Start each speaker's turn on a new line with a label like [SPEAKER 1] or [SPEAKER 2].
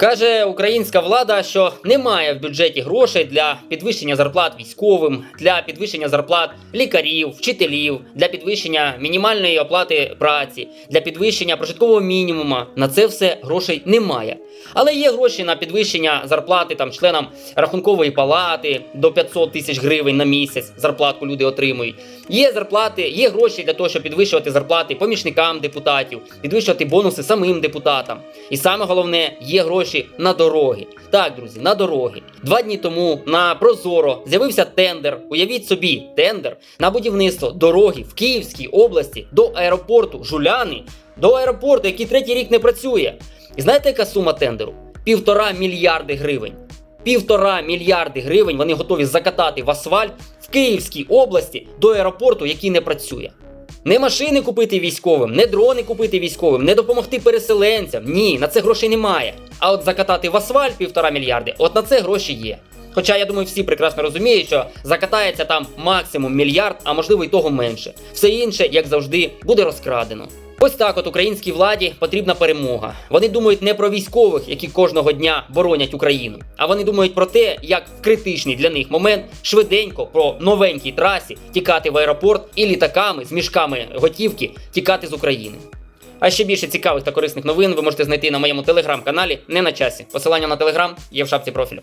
[SPEAKER 1] Каже українська влада, що немає в бюджеті грошей для підвищення зарплат військовим, для підвищення зарплат лікарів, вчителів, для підвищення мінімальної оплати праці, для підвищення прожиткового мінімуму. На це все грошей немає. Але є гроші на підвищення зарплати там членам рахункової палати до 500 тисяч гривень на місяць. Зарплатку люди отримують. Є зарплати, є гроші для того, щоб підвищувати зарплати помічникам депутатів, підвищувати бонуси самим депутатам. І саме головне, є гроші на дороги. Так, друзі, на дороги. Два дні тому на Прозоро з'явився тендер. Уявіть собі, тендер на будівництво дороги в Київській області до аеропорту Жуляни, до аеропорту, який третій рік не працює. І знаєте, яка сума тендеру? Півтора мільярди гривень. Півтора мільярди гривень вони готові закатати в асфальт в Київській області до аеропорту, який не працює. Не машини купити військовим, не дрони купити військовим, не допомогти переселенцям. Ні, на це грошей немає. А от закатати в асфальт півтора мільярди, от на це гроші є. Хоча я думаю, всі прекрасно розуміють, що закатається там максимум мільярд, а можливо й того менше. Все інше, як завжди, буде розкрадено. Ось так от українській владі потрібна перемога. Вони думають не про військових, які кожного дня боронять Україну, а вони думають про те, як в критичний для них момент швиденько по новенькій трасі тікати в аеропорт і літаками з мішками готівки тікати з України. А ще більше цікавих та корисних новин ви можете знайти на моєму телеграм-каналі не на часі. Посилання на телеграм є в шапці профілю.